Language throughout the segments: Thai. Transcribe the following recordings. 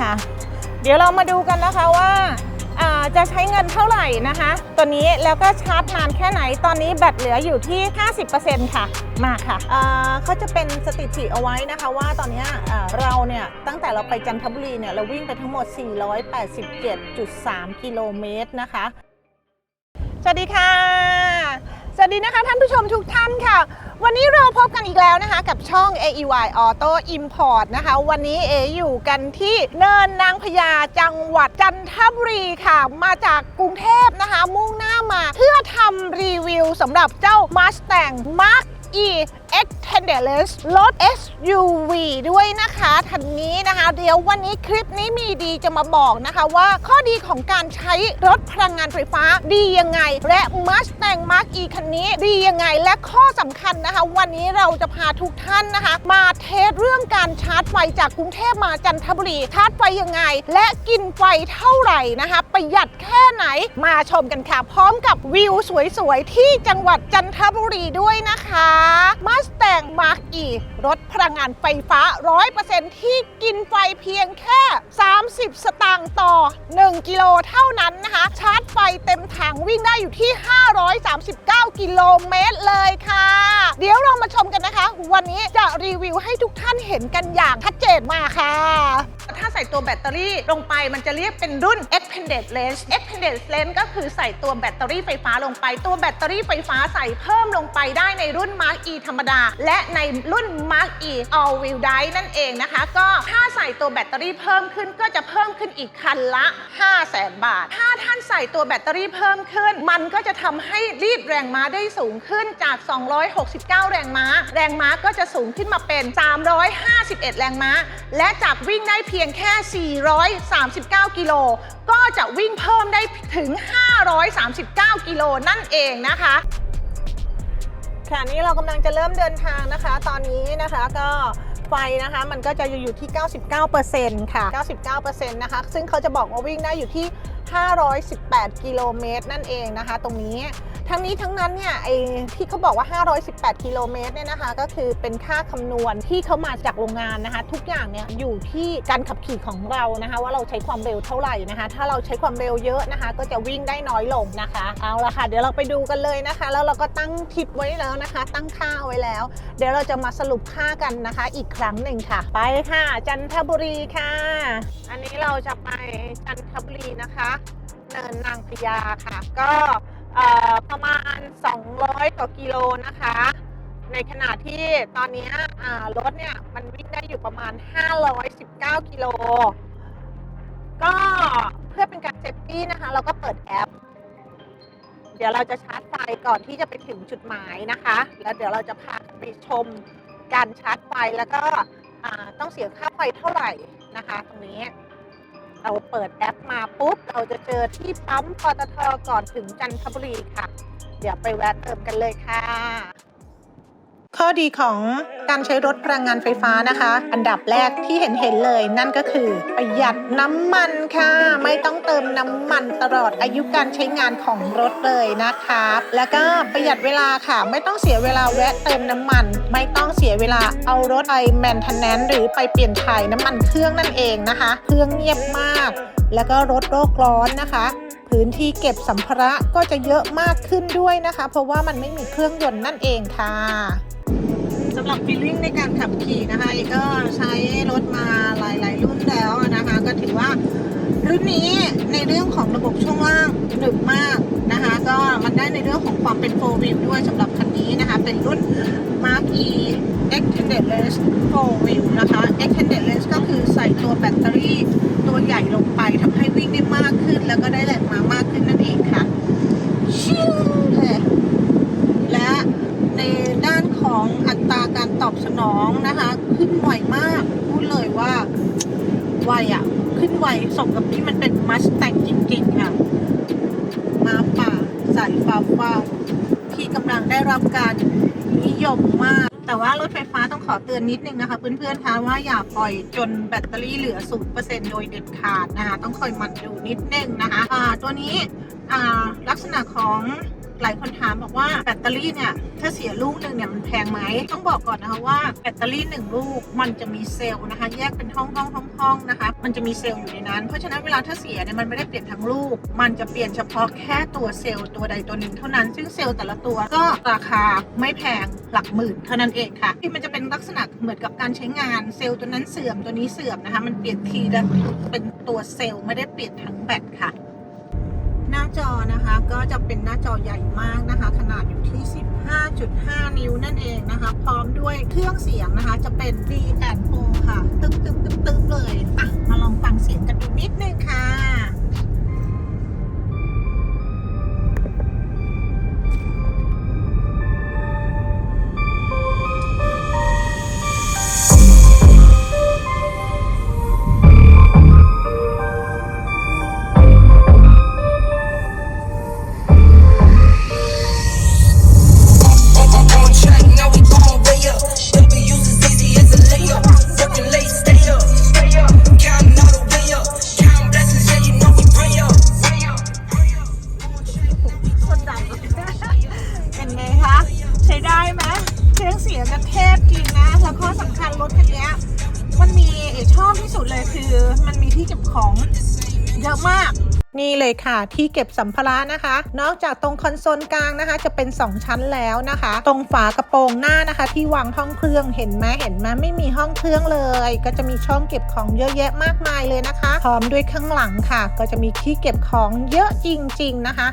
ค่ะ เดี๋ยวเรามาดูกันนะคะว่าอ่าจะใช้เงินเท่าไหร่นะคะ ตัวนี้แล้วก็ชาร์จนานแค่ไหนตอนนี้แบตเหลืออยู่ที่ 50%ค่ะ มาค่ะอ่าเขาจะเป็นสถิติเอาไว้นะคะว่าตอนเนี้ยอ่าเราเนี่ยตั้งแต่เราไปจันทบุรีเนี่ยเราวิ่งไปทั้งหมด 487.3 กิโลเมตรนะคะ สวัสดีค่ะสวัส ดีนะคะท่านผู้ชมทุกท่านค่ะ วันนี้เราพบกันอีกแล้วนะคะ กับช่อง AEY Auto Import นะคะ วันนี้เออยู่กันที่เนินนางพญาจังหวัดจันทบุรีค่ะ มาจากกรุงเทพนะคะ มุ่งหน้ามา เพื่อทำรีวิวสำหรับเจ้า Mustang Mark E Extenderless รถ SUV ด้วยนะคะทันนี้นะคะ เดี๋ยววันนี้คลิปนี้มีดีจะมาบอกนะคะว่าข้อดีของการใช้รถพลังงานไฟฟ้าดียังไง และ Mustang Mark E คันนี้ดียังไง และข้อสำคัญนะคะ วันนี้เราจะพาทุกท่านนะคะ มาเทสเรื่องการชาร์จไฟจากกรุงเทพมาจันทบุรีชาร์จไฟยังไง และกินไฟเท่าไหร่นะคะ ประหยัดแค่ไหนมาชมกันค่ะ พร้อมกับวิวสวยๆที่จังหวัดจันทบุรีด้วยนะคะมา Mustang Mark E รถพลังงานไฟฟ้า 100%ที่กินไฟเพียงแค่ 30 สตางค์ต่อ 1 กิโลเท่านั้นนะคะ ชาร์จไฟเต็มถังวิ่งได้อยู่ที่ 539 กิโลเมตรเลยค่ะ เดี๋ยวเรามาชมกันนะคะ วันนี้จะรีวิวให้ทุกท่านเห็นกันอย่างชัดเจนมากค่ะ ถ้าใส่ตัวแบตเตอรี่ลงไปมันจะเรียกเป็นรุ่น Extended Range Extended Range ก็คือใส่ตัวแบตเตอรี่ไฟฟ้าลงไป ตัวแบตเตอรี่ไฟฟ้าใส่เพิ่มลงไปได้ในรุ่น Mark E ธรรมดา และในรุ่น Mark E All Wheel Drive นั่นเองนะคะ ก็ถ้าใส่ตัวแบตเตอรี่เพิ่มขึ้นก็จะเพิ่มขึ้นอีกคันละ 5 0 0แสนบาท ถ้าท่านใส่ตัวแบตเตอรี่เพิ่มขึ้น มันก็จะทำให้รีดแรงม้าได้สูงขึ้นจาก 269 แรงม้า แรงม้าก็จะสูงขึ้นมาเป็น 351 แรงม้า และจากวิ่งได้เพียงแค่ 439 กิโลก็จะวิ่งเพิ่มได้ถึง 539 กิโลนั่นเองนะคะค่ะนี่เรากำลังจะเริ่มเดินทางนะคะ ตอนนี้นะคะก็ไฟนะคะมันก็จะอยู่ที่ 99%ค่ะ 99%นะคะ ซึ่งเขาจะบอกว่าวิ่งได้อยู่ที่ 518 กิโลเมตรนั่นเองนะคะ ตรงนี้ ทั้งนี้ทั้งนั้นเนี่ยไอ้ที่เขาบอกว่า 518 กิโลเมตรเนี่ยนะคะ ก็คือเป็นค่าคำนวณที่เขามาจากโรงงานนะคะ ทุกอย่างเนี่ยอยู่ที่การขับขี่ของเรานะคะ ว่าเราใช้ความเร็วเท่าไหร่นะคะ ถ้าเราใช้ความเร็วเยอะนะคะ ก็จะวิ่งได้น้อยลงนะคะ เอาละค่ะ เดี๋ยวเราไปดูกันเลยนะคะ แล้วเราก็ตั้งทิปไว้แล้วนะคะ ตั้งค่าไว้แล้ว เดี๋ยวเราจะมาสรุปค่ากันนะคะ อีกครั้งหนึ่งค่ะ ไปค่ะ จันทบุรีค่ะ อันนี้เราจะไปจันทบุรีนะคะ เนินนางพญาค่ะ ก็ ประมาณ 200กว่ากิโลนะคะ ในขณะที่ตอนนี้รถเนี่ยมันวิ่งได้อยู่ประมาณ 519 กิโล ก็เพื่อเป็นการเซฟตี้นะคะ เราก็เปิดแอป เดี๋ยวเราจะชาร์จไฟก่อนที่จะไปถึงจุดหมายนะคะ แล้วเดี๋ยวเราจะพาไปชมการชาร์จไฟแล้วก็ต้องเสียค่าไฟเท่าไหร่นะคะ ตรงนี้ เราเปิดแอปมาปุ๊บ เราจะเจอที่ปั๊มปตทก่อนถึงจันทบุรีค่ะ เดี๋ยวไปแวะเติมกันเลยค่ะ ข้อดีของการใช้รถพลังงานไฟฟ้านะคะ อันดับแรกที่เห็นเห็นเลย นั่นก็คือประหยัดน้ำมันค่ะ ไม่ต้องเติมน้ำมันตลอดอายุการใช้งานของรถเลยนะคะ แล้วก็ประหยัดเวลาค่ะ ไม่ต้องเสียเวลาแวะเติมน้ำมัน ไม่ต้องเสียเวลาเอารถไปแมนเทนแนนหรือไปเปลี่ยนถ่ายน้ำมันเครื่องนั่นเองนะคะ เครื่องเงียบมาก แล้วก็ลดโลกร้อนนะคะพื้นที่เก็บสัมภาระก็จะเยอะมากขึ้นด้วยนะคะ เพราะว่ามันไม่มีเครื่องยนต์นั่นเองค่ะ สำหรับฟีลลิ่งในการขับขี่นะคะเอก็ใช้รถมาหลายๆ รุ่นแล้วนะคะ ก็ถือว่ารุ่นนี้ในเรื่องของระบบช่วงล่างหนึบมากนะคะ ก็มันได้ในเรื่องของความเป็น4 wheel ด้วยสำหรับคันนี้นะคะ เป็นรุ่น Mark E Extended Range 4 wheel นะคะ Extended Range ก็คือใส่ตัวแบตเตอรี่ตัวใหญ่ลงไปทำให้วิ่งได้มากขึ้น แล้วก็ได้แรงม้ามากขึ้นนั่นเองค่ะชิวเลยและในด้านของ ตอบสนองนะคะ ขึ้นไวมากพูดเลยว่าไวอะขึ้นไวสมกับที่มันเป็นมัสแตงจริงๆค่ะ มาป่าสายฟ้าฟ้าที่กำลังได้รับการนิยมมาก แต่ว่ารถไฟฟ้าต้องขอเตือนนิดนึงนะคะ เพื่อนๆคะว่าอย่าปล่อยจนแบตเตอรี่เหลือ0%โดยเด็ดขาดนะคะ ต้องคอยมันดูนิดนึงนะคะอ่าตัวนี้ลักษณะของ หลายคนถามบอกว่าแบตเตอรี่เนี่ยถ้าเสียลูกหนึ่งเนี่ยมันแพงไหมต้องบอกก่อนนะคะว่าแบตเตอรี่หนึ่งลูกมันจะมีเซลล์นะคะ แยกเป็นห้องห้องห้องห้องนะคะ มันจะมีเซลล์อยู่ในนั้น เพราะฉะนั้นเวลาถ้าเสียเนี่ยมันไม่ได้เปลี่ยนทั้งลูก มันจะเปลี่ยนเฉพาะแค่ตัวเซลล์ตัวใดตัวหนึ่งเท่านั้น ซึ่งเซลล์แต่ละตัวก็ราคาไม่แพงหลักหมื่นเท่านั้นเองค่ะ ที่มันจะเป็นลักษณะเหมือนกับการใช้งานเซลล์ตัวนั้นเสื่อมตัวนี้เสื่อมนะคะ มันเปลี่ยนทีละเป็นตัวเซลล์ไม่ได้เปลี่ยนทั้งแบตค่ะ จอนะคะ ก็จะเป็นหน้าจอใหญ่มากนะคะ ขนาดอยู่ที่ 15.5 นิ้วนั่นเองนะคะ พร้อมด้วยเครื่องเสียงนะคะ จะเป็น D&O ค่ะ ตึ๊บตึ๊บตึ๊บตึ๊บเลยอะมาลองฟังเสียงกันดูนิดนึงค่ะ เอกชอบที่สุดเลยคือมันมีที่เก็บของเยอะมากนี่เลยค่ะที่เก็บสัมภาระนะคะ นอกจากตรงคอนโซลกลางนะคะ จะเป็น 2 ชั้นแล้วนะคะ ตรงฝากระโปรงหน้านะคะ ที่วางห้องเครื่องเห็นไหมเห็นไหมไม่มีห้องเครื่องเลย ก็จะมีช่องเก็บของเยอะแยะมากมายเลยนะคะ พร้อมด้วยข้างหลังค่ะ ก็จะมีที่เก็บของเยอะจริง ๆนะคะ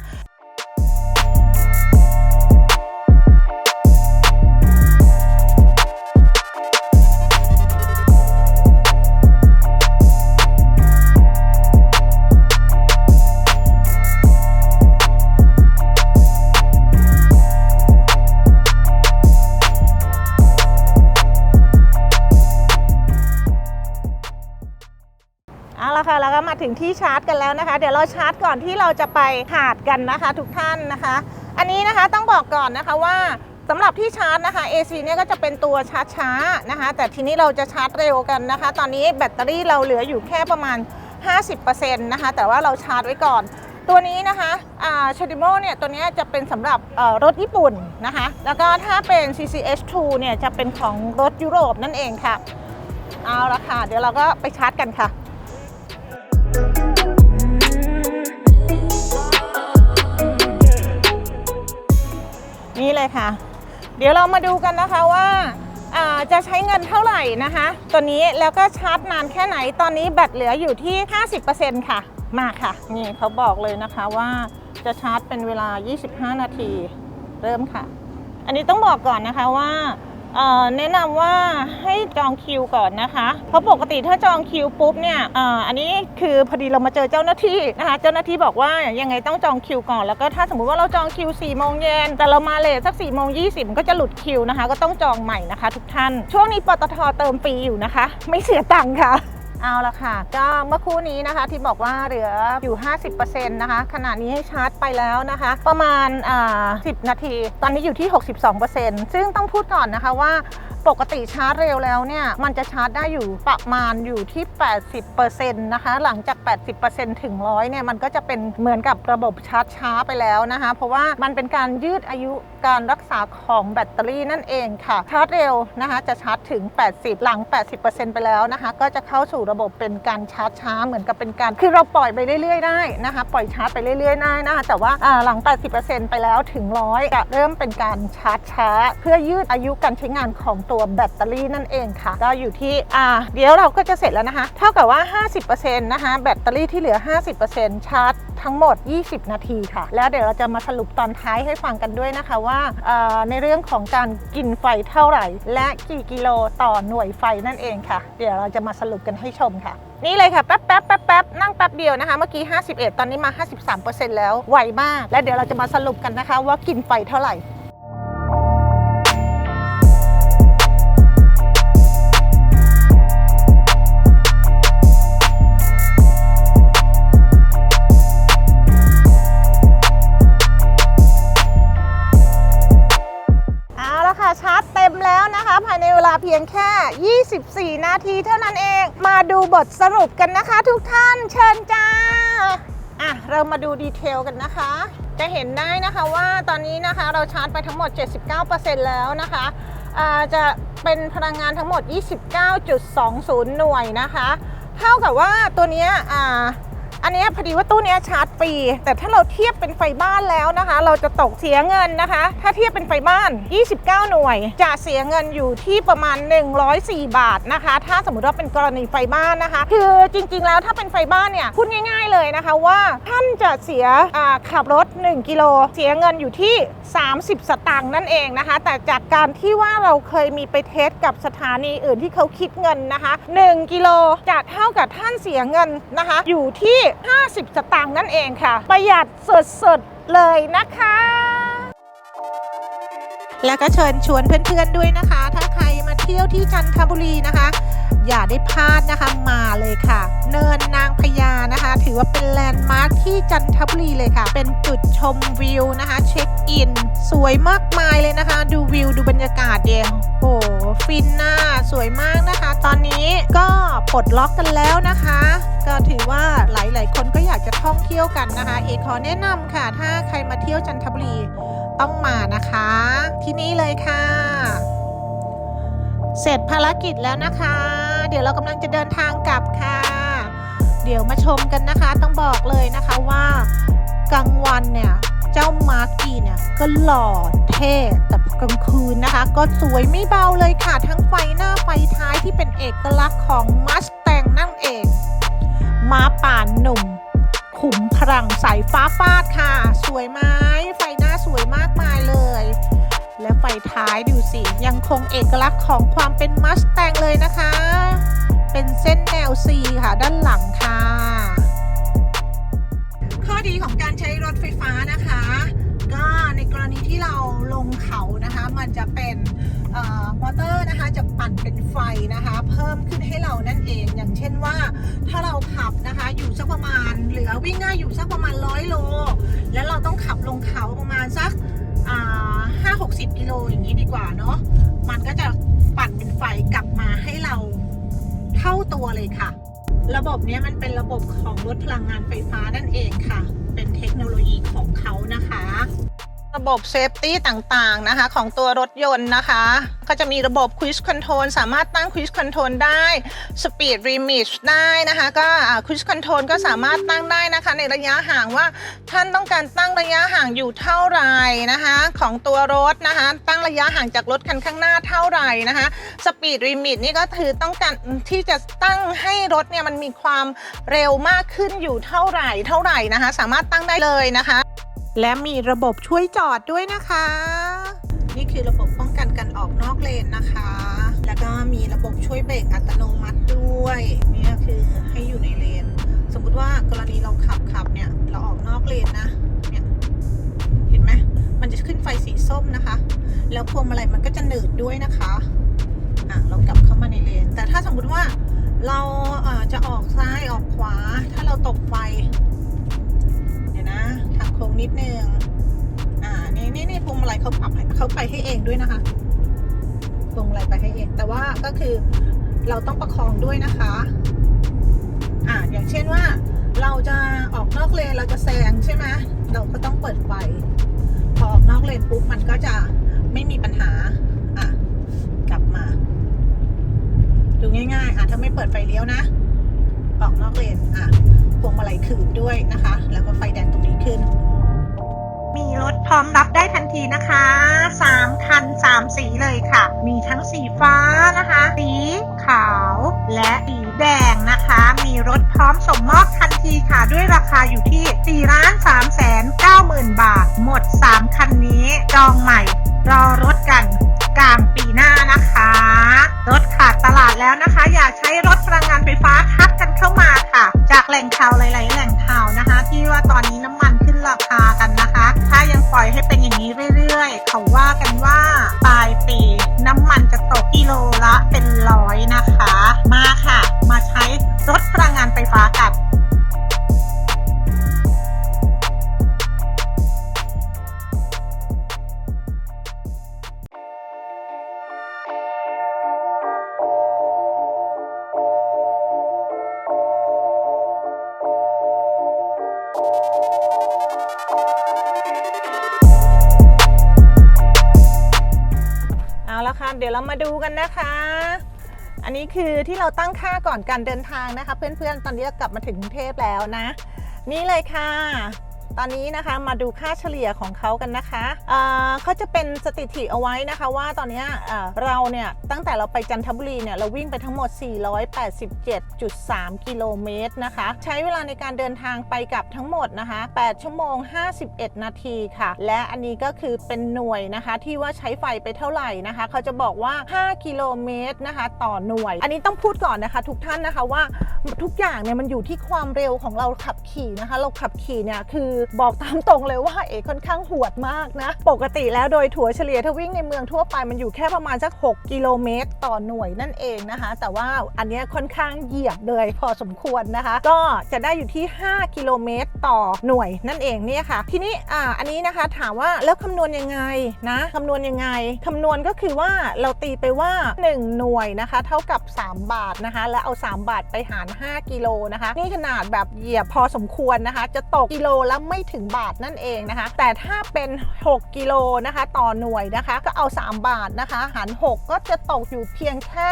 ถึงที่ชาร์จกันแล้วนะคะ เดี๋ยวเราชาร์จก่อนที่เราจะไปหาดกันนะคะ ทุกท่านนะคะ อันนี้นะคะต้องบอกก่อนนะคะว่าสำหรับที่ชาร์จนะคะ AC เนี่ยก็จะเป็นตัวชาร์จช้านะคะ แต่ทีนี้เราจะชาร์จเร็วกันนะคะ ตอนนี้แบตเตอรี่เราเหลืออยู่แค่ประมาณ 50%นะคะ แต่ว่าเราชาร์จไว้ก่อน ตัวนี้นะคะชาดิโมเนี่ยตัวนี้จะเป็นสำหรับรถญี่ปุ่นนะคะ แล้วก็ถ้าเป็น CCH2 เนี่ยจะเป็นของรถยุโรปนั่นเองค่ะ เอาละค่ะ เดี๋ยวเราก็ไปชาร์จกันค่ะ นี้เลยค่ะ เดี๋ยวเรามาดูกันนะคะว่าจะใช้เงินเท่าไหร่นะคะ ตัวนี้แล้วก็ชาร์จนานแค่ไหนตอนนี้แบตเหลืออยู่ที่ 50%ค่ะ มาค่ะ นี่เขาบอกเลยนะคะว่าจะชาร์จเป็นเวลา 25 นาที เริ่มค่ะ อันนี้ต้องบอกก่อนนะคะว่า แนะนำว่าให้จองคิวก่อนนะคะ เพราะปกติถ้าจองคิวปุ๊บเนี่ยอ,อันนี้คือพอดีเรามาเจอเจ้าหน้าที่นะคะ เจ้าหน้าที่บอกว่ายังไงต้องจองคิวก่อน แล้วก็ถ้าสมมุติว่าเราจองคิว4โมงเย็นแต่เรามาเลทสัก4โมง20มันก็จะหลุดคิวนะคะ ก็ต้องจองใหม่นะคะ ทุกท่าน ช่วงนี้ปตทเติมฟรีอยู่นะคะ ไม่เสียตังค์ค่ะ เอาละค่ะ ก็เมื่อครู่นี้นะคะที่บอกว่าเหลืออยู่ 50%นะคะขณะนี้ให้ชาร์จไปแล้วนะคะ ประมาณอ่า10 นาที ตอนนี้อยู่ที่ 62%ซึ่งต้องพูดก่อนนะคะว่า ปกติชาร์จเร็วแล้วเนี่ย มันจะชาร์จได้อยู่ประมาณอยู่ที่ 80%นะคะ หลังจาก 80%ถึง 100 เนี่ย มันก็จะเป็นเหมือนกับระบบชาร์จช้าไปแล้วนะคะ เพราะว่ามันเป็นการยืดอายุการรักษาของแบตเตอรี่นั่นเองค่ะ ชาร์จเร็วนะคะ จะชาร์จถึง 80 หลัง 80%ไปแล้วนะคะ ก็จะเข้าสู่ระบบเป็นการชาร์จช้าเหมือนกับเป็นการ คือเราปล่อยไปเรื่อยๆได้นะคะ ปล่อยชาร์จไปเรื่อยๆได้นะคะ แต่ว่าหลัง 80%ไปแล้วถึง 100 จะเริ่มเป็นการชาร์จช้า เพื่อยืดอายุการใช้งานของตัวแบตเตอรี่นั่นเองค่ะ ก็อยู่ที่อ่าเดี๋ยวเราก็จะเสร็จแล้วนะคะ เท่ากับว่า 50%นะคะแบตเตอรี่ที่เหลือ 50%ชาร์จทั้งหมด 20 นาทีค่ะ แล้วเดี๋ยวเราจะมาสรุปตอนท้ายให้ฟังกันด้วยนะคะว่าในเรื่องของการกินไฟเท่าไหร่ และกี่กิโลต่อหน่วยไฟนั่นเองค่ะ เดี๋ยวเราจะมาสรุปกันให้ชมค่ะ นี่เลยค่ะแป๊บแป๊บแป๊บแป๊บนั่งแป๊บเดียวนะคะ เมื่อกี้ 51 ตอนนี้มา 53%แล้วไวมาก และเดี๋ยวเราจะมาสรุปกันนะคะว่ากินไฟเท่าไหร่ เอาละค่ะ ชาร์จเต็มแล้วนะคะ ภายในเวลาเพียงแค่ 24 นาทีเท่านั้นเอง มาดูบทสรุปกันนะคะ ทุกท่านเชิญจ้าอะเรามาดูดีเทลกันนะคะ จะเห็นได้นะคะว่าตอนนี้นะคะเราชาร์จไปทั้งหมด 79%แล้วนะคะจะเป็นพลังงานทั้งหมด 29.20 หน่วยนะคะ เท่ากับว่าตัวเนี้ยอ่า อันนี้พอดีว่าตู้นี้ชาร์จฟรี แต่ถ้าเราเทียบเป็นไฟบ้านแล้วนะคะ เราจะตกเสียเงินนะคะ ถ้าเทียบเป็นไฟบ้าน 29 หน่วย จะเสียเงินอยู่ที่ประมาณ 104 บาทนะคะ ถ้าสมมติว่าเป็นกรณีไฟบ้านนะคะ คือจริงๆ แล้วถ้าเป็นไฟบ้านเนี่ยพูดง่าย ๆเลยนะคะว่าท่านจะเสียขับรถ 1 กิโล เสียเงินอยู่ที่ 30 สตางค์นั่นเองนะคะ แต่จากการที่ว่าเราเคยมีไปเทสกับสถานีอื่นที่เขาคิดเงินนะคะ 1 กิโลจะเท่ากับท่านเสียเงินนะคะ อยู่ที่50 สตางค์นั่นเองค่ะ ประหยัดสดๆ เลยนะคะ แล้วก็เชิญชวนเพื่อนๆด้วยนะคะ ถ้าใครมา ที่ยวที่จันทบุรีนะคะ อย่าได้พลาดนะคะมาเลยค่ะ เนินนางพญานะคะ ถือว่าเป็นแลนด์มาร์คที่จันทบุรีเลยค่ะ เป็นจุดชมวิวนะคะ เช็คอิน สวยมากมายเลยนะคะ ดูวิวดูบรรยากาศเดียวโอ้โหฟินน่าสวยมากนะคะ ตอนนี้ก็ปลดล็อกกันแล้วนะคะ ก็ถือว่าหลาย ๆ คนก็อยากจะท่องเที่ยวกันนะคะ เอกขอแนะนำค่ะ ถ้าใครมาเที่ยวจันทบุรีต้องมานะคะ ที่นี่เลยค่ะ เสร็จภารกิจแล้วนะคะ เดี๋ยวเรากำลังจะเดินทางกลับค่ะ เดี๋ยวมาชมกันนะคะ ต้องบอกเลยนะคะว่ากลางวันเนี่ยเจ้ามาร์กี้เนี่ยก็หล่อเท่แต่กลางคืนนะคะ ก็สวยไม่เบาเลยค่ะ ทั้งไฟหน้าไฟท้ายที่เป็นเอกลักษณ์ของมัสแตงนั่นเองม้าป่านหนุ่ม ขุมพลังสายฟ้าฟาดค่ะ สวยไหมไฟหน้าสวยมากมายเลย และไฟท้ายดูสิ ยังคงเอกลักษณ์ของความเป็นมัสแตงเลยนะคะ เป็นเส้นแนว C ค่ะด้านหลังค่ะ ข้อดีของการใช้รถไฟฟ้านะคะ ก็ในกรณีที่เราลงเขานะคะ มันจะเป็นเอ่อมอเตอร์นะคะจะปั่นเป็นไฟนะคะ เพิ่มขึ้นให้เรานั่นเอง อย่างเช่นว่าถ้าเราขับนะคะอยู่สักประมาณเหลือวิ่งได้อยู่สักประมาณร้อยโล แล้วเราต้องขับลงเขาประมาณสัก ห้าหกสิบกิโลอย่างนี้ดีกว่าเนาะมันก็จะปั่นเป็นไฟกลับมาให้เราเท่าตัวเลยค่ะ ระบบเนี้ยมันเป็นระบบของรถพลังงานไฟฟ้านั่นเองค่ะ เป็นเทคโนโลยีของเขานะคะ ระบบเซฟตี้ต่างๆนะคะของตัวรถยนต์นะคะ ก็จะมีระบบ Cruise Control สามารถตั้ง Cruise Control ได้ Speed Limit ได้นะคะ ก็อ่า Cruise Control ก็สามารถตั้งได้นะคะ ในระยะห่างว่าท่านต้องการตั้งระยะห่างอยู่เท่าไหร่นะคะ ของตัวรถนะคะ ตั้งระยะห่างจากรถคันข้างหน้าเท่าไหร่นะคะ Speed Limit นี่ก็คือต้องการที่จะตั้งให้รถเนี่ยมันมีความเร็วมากขึ้นอยู่เท่าไหร่เท่าไหร่นะคะ สามารถตั้งได้เลยนะคะ และมีระบบช่วยจอดด้วยนะคะ นี่คือระบบป้องกันการออกนอกเลนนะคะ แล้วก็มีระบบช่วยเบรกอัตโนมัติด้วยนี่ก็คือให้อยู่ในเลน สมมุติว่ากรณีเราขับขับเนี่ย เราออกนอกเลนนะเนี่ยเห็นไหมมันจะขึ้นไฟสีส้มนะคะ แล้วพวงมาลัยมันก็จะหนืดด้วยนะคะอะเรากลับเข้ามาในเลน แต่ถ้าสมมุติว่าเราเอ่อจะออกซ้ายออกขวา ถ้าเราตกไฟ เดี๋ยวนะ ทางโค้งนิดนึง อ่า นี่นี่นี่พวงมาลัยเขาปรับให้เขาไปให้เองด้วยนะคะพวงมาลัยไปให้เอง แต่ว่าก็คือเราต้องประคองด้วยนะคะ อ่า อย่างเช่นว่า เราจะออกนอกเลนเราจะแซงใช่ไหมเราก็ต้องเปิดไฟ พอออกนอกเลนปุ๊บมันก็จะไม่มีปัญหา อะ กลับมา ดูง่ายๆ อะ ถ้าไม่เปิดไฟเลี้ยวนะ ออกนอกเลน อะพวงมาลัยคืนด้วยนะคะ แล้วก็ไฟแดงตรงนี้ขึ้น มีรถพร้อมรับได้ทันทีนะคะ3คัน3สีเลยค่ะ มีทั้งสีฟ้านะคะ สีขาวและสีแดงนะคะ มีรถพร้อมส่งมอบทันทีค่ะ ด้วยราคาอยู่ที่ 4 ล้าน3แสน9หมื่นบาท หมด 3 คันนี้ จองใหม่ รอรถกันกลางปีหน้านะคะ รถขาดตลาดแล้วนะคะ อย่าใช้รถพลังงานไฟฟ้าทักกันเข้ามาค่ะ จากแหล่งข่าวหลาย ๆ แหล่งข่าวนะคะ ที่ว่าตอนนี้น้ำมันขึ้นราคากัน ปล่อยให้เป็นอย่างนี้เรื่อย ๆ เขาว่ากันว่าปลายปีน้ำมันจะตกกิโลละเป็นร้อยนะคะ มาค่ะ มาใช้รถพลังงานไฟฟ้ากัน เดี๋ยวเรามาดูกันนะคะ อันนี้คือที่เราตั้งค่าก่อนการเดินทางนะคะ เพื่อนๆ ตอนนี้เรากลับมาถึงกรุงเทพแล้วนะ นี่เลยค่ะ ตอนนี้นะคะมาดูค่าเฉลี่ยของเขากันนะคะเขาจะเป็นสถิติเอาไว้นะคะว่าตอนนี้เราเนี่ยตั้งแต่เราไปจันทบุรีเนี่ยเราวิ่งไปทั้งหมด 487.3 กิโลเมตรนะคะ ใช้เวลาในการเดินทางไปกลับทั้งหมดนะคะ 8 ชั่วโมง 51 นาทีค่ะ และอันนี้ก็คือเป็นหน่วยนะคะที่ว่าใช้ไฟไปเท่าไหร่นะคะ เขาจะบอกว่า 5 กิโลเมตรนะคะ ต่อหน่วย อันนี้ต้องพูดก่อนนะคะ ทุกท่านนะคะว่า ทุกอย่างเนี่ยมันอยู่ที่ความเร็วของเราขับขี่นะคะ เราขับขี่เนี่ยคือบอกตามตรงเลยว่าเอ๋ค่อนข้างหวดมากนะ ปกติแล้วโดยถัวเฉลี่ยถ้าวิ่งในเมืองทั่วไปมันอยู่แค่ประมาณสัก 6 กิโลเมตร ต่อหน่วยนั่นเองนะคะ แต่ว่าอันนี้ค่อนข้างเหยียบเลยพอสมควรนะคะ ก็จะได้อยู่ที่ 5 กิโลเมตร ต่อหน่วยนั่นเองเนี่ยค่ะ ทีนี้อ่าอันนี้นะคะถามว่าแล้วคำนวณยังไงนะคำนวณยังไงคำนวณก็คือว่าเราตีไปว่า 1 หน่วยนะคะ เท่ากับ 3 บาทนะคะ แล้วเอา 3 บาทไปหาร5 กิโลนะคะ นี่ขนาดแบบเหยียบพอสมควรนะคะ จะตกกิโลละไม่ถึงบาทนั่นเองนะคะ แต่ถ้าเป็น 6 กิโลนะคะ ต่อหน่วยนะคะ ก็เอา 3 บาทนะคะ หาร 6 ก็จะตกอยู่เพียงแค่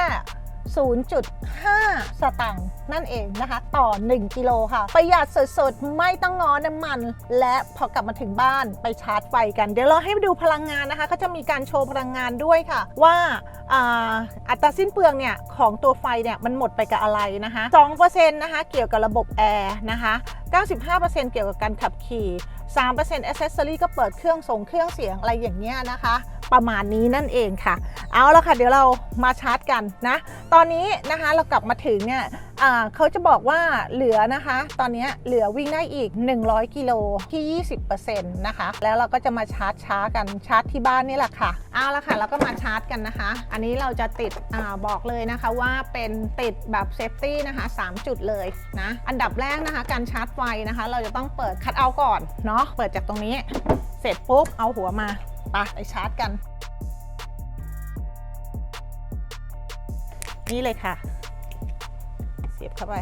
0.5 สตังค์นั่นเองนะคะ ต่อ 1 กิโลค่ะ ประหยัดสดๆ ไม่ต้องง้อน้ำมัน และพอกลับมาถึงบ้านไปชาร์จไฟกัน เดี๋ยวเราให้ดูพลังงานนะคะเขาจะมีการโชว์พลังงานด้วยค่ะว่าอ่าอัตราสิ้นเปลืองเนี่ย ของตัวไฟเนี่ย มันหมดไปกับอะไรนะคะ2%นะคะเกี่ยวกับระบบแอร์นะคะ95%เกี่ยวกับการขับขี่3% accessory ก็เปิดเครื่องส่งเครื่องเสียงอะไรอย่างเงี้ยนะคะ ประมาณนี้นั่นเองค่ะ เอาละค่ะเดี๋ยวเรามาชาร์จกันนะ ตอนนี้นะคะเรากลับมาถึงเนี่ยเขาจะบอกว่าเหลือนะคะ ตอนนี้เหลือวิ่งได้อีก 100 กิโลที่ 20%นะคะ แล้วเราก็จะมาชาร์จช้ากันชาร์จที่บ้านนี่แหละค่ะ เอาละค่ะเราก็มาชาร์จกันนะคะ อันนี้เราจะติดอบอกเลยนะคะว่าเป็นติดแบบเซฟตี้นะคะ 3 จุดเลยนะอันดับแรกนะคะการชาร์จไฟนะคะ เราจะต้องเปิดคัดเอาท์ก่อนเนาะเปิดจากตรงนี้ เสร็จปุ๊บเอาหัวมา ไปไปชาร์จกัน นี่เลยค่ะ เสียบเข้าไป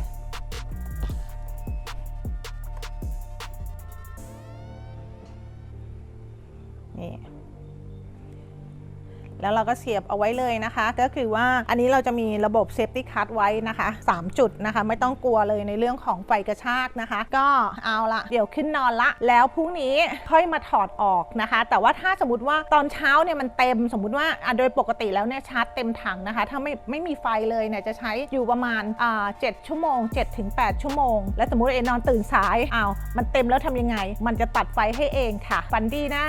นี่ แล้วเราก็เสียบเอาไว้เลยนะคะ ก็คือว่าอันนี้เราจะมีระบบเซฟตี้คั t ไว้นะคะ 3 จุดนะคะ ไม่ต้องกลัวเลยในเรื่องของไฟกระชากนะคะ ก็เอาละเดี๋ยวขึ้นนอนละ แล้วพรุ่งนี้ค่อยมาถอดออกนะคะ แต่ว่าถ้าสมมติว่าตอนเช้าเนี่ยมันเต็มสมมุติว่าโดยปกติแล้วเนี่ยชาร์จเต็มถังนะคะ ถ้าไม่ไม่มีไฟเลยเนี่ยจะใช้อยู่ประมาณอ่า7ชั่วโมง7ถึง8ชั่วโมง แล้วสมมติเอนอนตื่นสายอ้าวมันเต็มแล้วทำยังไง มันจะตัดไฟให้เองค่ะ ฝันดีนะ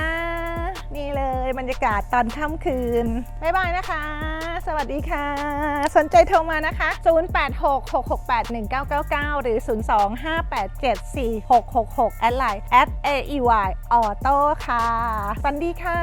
นี่เลยบรรยากาศตอนค่ำคืน บ๊ายบายนะคะ สวัสดีค่ะ สนใจโทรมานะคะ 0866681999 หรือ 025874666 แอดไลน์ at aey auto ค่ะฝันดีค่ะ